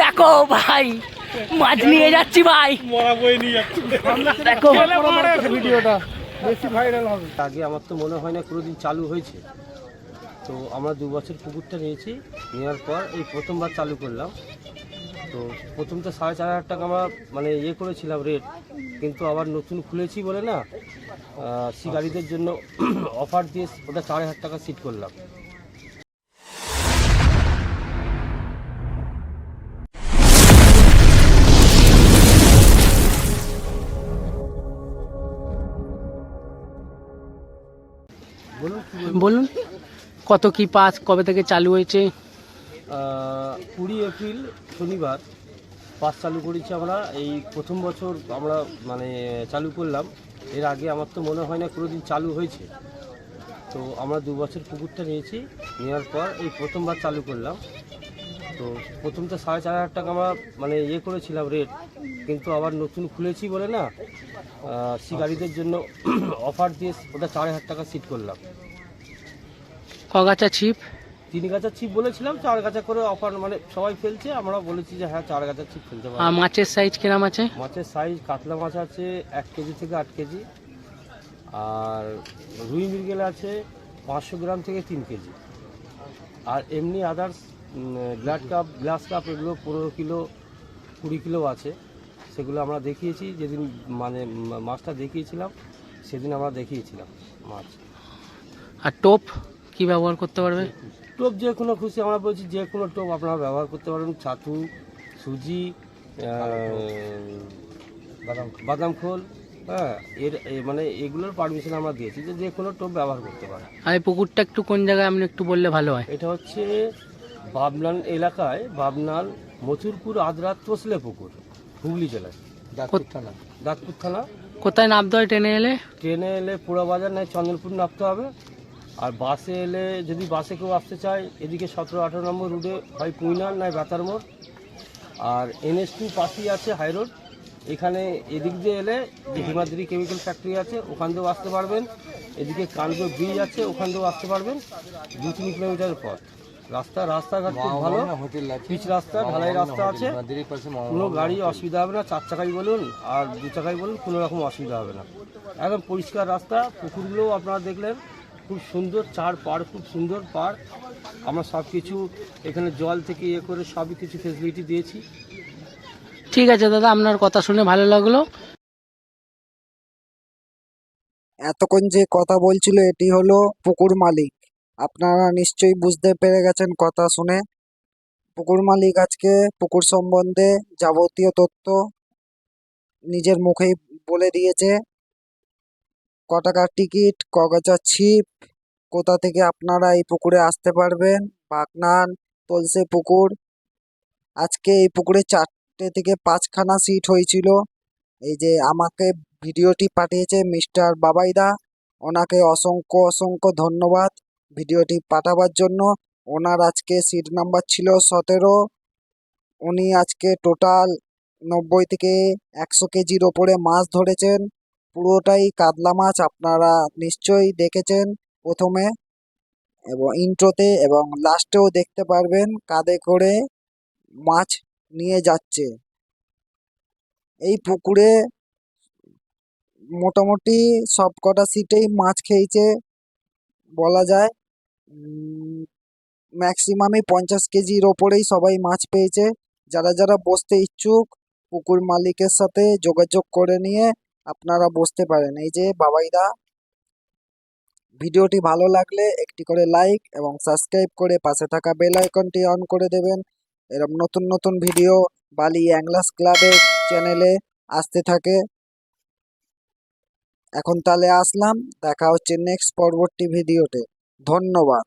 দেখো ভাই, মাছ নিয়ে যাচ্ছি ভাই। ভিডিওটা আগে আমার তো মনে হয় না কোনোদিন চালু হয়েছে। তো আমরা দু বছর পুকুরটা নিয়েছি, নেওয়ার পর এই প্রথমবার চালু করলাম। তো প্রথম তো সাড়ে চার হাজার টাকা আমরা মানে ইয়ে করেছিলাম রেট কিন্তু আবার নতুন খুলেছি বলে না শিকারীদের জন্য অফার দিয়ে ওটা চার হাজার টাকা সিট করলাম? বলুন কত কি পাস কবে থেকে চালু হয়েছে কুড়ি এপ্রিল শনিবার পাস চালু করেছি আমরা। এই প্রথম বছর আমরা মানে চালু করলাম। এর আগে আমার তো মনে হয় না কোনোদিন চালু হয়েছে। তো আমরা দু বছর পুকুরটা নিয়েছি। নেওয়ার পর এই প্রথমবার চালু করলাম। তো প্রথম তো সাড়ে চার হাজার টাকা আমরা মানে ইয়ে করেছিলাম রেট কিন্তু আবার নতুন খুলেছি বলে না শিকারীদের জন্য অফার দিয়ে ওটা চার হাজার টাকা সিট করলাম। কগাছা ছিপ? তিন গাছা ছিপ বলেছিলাম চার গাছা করে অফার মানে সবাই ফেলছে আমরা বলেছি যে হ্যাঁ চার গাছা ছিপ ফেলতে আর পারব মাছের সাইজ কিরাম আছে? মাছের সাইজ কাতলা মাছ আছে এক কেজি থেকে আট কেজি আর রুই মৃগেল আছে পাঁচশো গ্রাম থেকে তিন কেজি। আর এমনি others glass cup glass cup এগুলো পনেরো কিলো কুড়ি কিলো আছে। সেগুলো আমরা দেখিয়েছি যেদিন মানে মাছটা দেখিয়েছিলাম সেদিন আমরা দেখিয়েছিলাম মাছ। আর টোপ কি ব্যবহার করতে পারবে? টোপ যে কোনো খুশি আমরা বলছি যে কোনো টোপ আপনারা ব্যবহার করতে পারেন ছাতু সুজি বাদাম বাদাম খোল হ্যাঁ এর এ মানে এগুলোর পারমিশন আমরা দিয়েছি যে যে কোনো টোপ ব্যবহার করতে পারে আর এই পুকুরটা একটু কোন জায়গায় আপনি একটু বললে ভালো হয়? এটা হচ্ছে বাবনান এলাকায় বাবনান মথুরপুর আদ্রাত তসলে পুকুর হুগলি জেলায়। দাঁতপুর থানা। দাঁতপুর থানা। কোথায় নামতে হয় ট্রেনে এলে? ট্রেনে এলে পোড়াবাজার নয় চন্দনপুর নামতে হবে। আর বাসে এলে যদি বাসে কেউ আসতে চায় এদিকে সতেরো আঠেরো নম্বর রুটে হয় কুইনার নয় বেতার মোড়। আর এনএস টু পাশেই আছে হাই রোড। এখানে এদিক দিয়ে এলে যে হিমাদ্রি কেমিক্যাল ফ্যাক্টরি আছে ওখান দিয়েও আসতে পারবেন। এদিকে কানপুর ব্রিজ আছে ওখান দিয়েও আসতে পারবেন। দু তিন কিলোমিটার পথ। রাস্তা রাস্তাঘাট খুব ভালো। পিচ রাস্তা ঢালাই রাস্তা আছে। কোনো গাড়ি অসুবিধা হবে না চার চাকাই বলুন আর দু চাকাই বলুন কোনো রকম অসুবিধা হবে না। একদম পরিষ্কার রাস্তা পুকুরগুলোও আপনারা দেখলেন। খুব সুন্দর চার পাড় খুব সুন্দর পাড়। আমরা সব কিছু এখানে জল থেকে ইয়ে করে সবই কিছু ফেসিলিটি দিয়েছি। ঠিক আছে দাদা আপনার কথা শুনে ভালো লাগল। এতক্ষণ যে কথা বলছিল এটি হলো পুকুর মালিক। আপনারা নিশ্চয়ই বুঝতে পেরে গেছেন কথা শুনে। পুকুর মালিক আজকে পুকুর সম্বন্ধে যাবতীয় তথ্য নিজের মুখেই বলে দিয়েছে। ক টাকার টিকিট কগাছা ছিপ, কোথা থেকে আপনারা এই পুকুরে আসতে পারবেন? বাগনান, তলসে পুকুর। আজকে এই পুকুরে চারটে থেকে পাঁচখানা সিট হয়েছিল। এই যে আমাকে ভিডিওটি পাঠিয়েছে মিস্টার বাবাইদা, ওনাকে অসংখ্য অসংখ্য ধন্যবাদ ভিডিওটি পাঠাবার জন্য। ওনার আজকে সিট নাম্বার ছিল সতেরো। উনি আজকে টোটাল নব্বই থেকে একশো কেজির ওপরে মাছ ধরেছেন। পুরোটাই কাতলা মাছ, আপনারা নিশ্চয়ই দেখেছেন প্রথমে এবং ইন্ট্রোতে এবং লাস্টেও দেখতে পারবেন কাঁধে করে মাছ নিয়ে যাচ্ছে। এই পুকুরে মোটামুটি সব কটা সিটেই মাছ খেয়েছে বলা যায়। ম্যাক্সিমামই পঞ্চাশ কেজির ওপরেই সবাই মাছ পেয়েছে। যারা যারা বসতে ইচ্ছুক পুকুর মালিকের সাথে যোগাযোগ করে নিয়ে আপনারা বুঝতে পারেন। এই যে বাবাইদা, ভিডিওটি ভালো লাগলে একটি করে লাইক এবং সাবস্ক্রাইব করে পাশে থাকা বেল আইকনটি অন করে দেবেন। এরকম নতুন নতুন ভিডিও বালি অ্যাংলাস ক্লাবের চ্যানেলে আসতে থাকে। এখন তাহলে আসলাম, দেখা হচ্ছে নেক্সট পরবর্তী ভিডিওতে। ধন্যবাদ।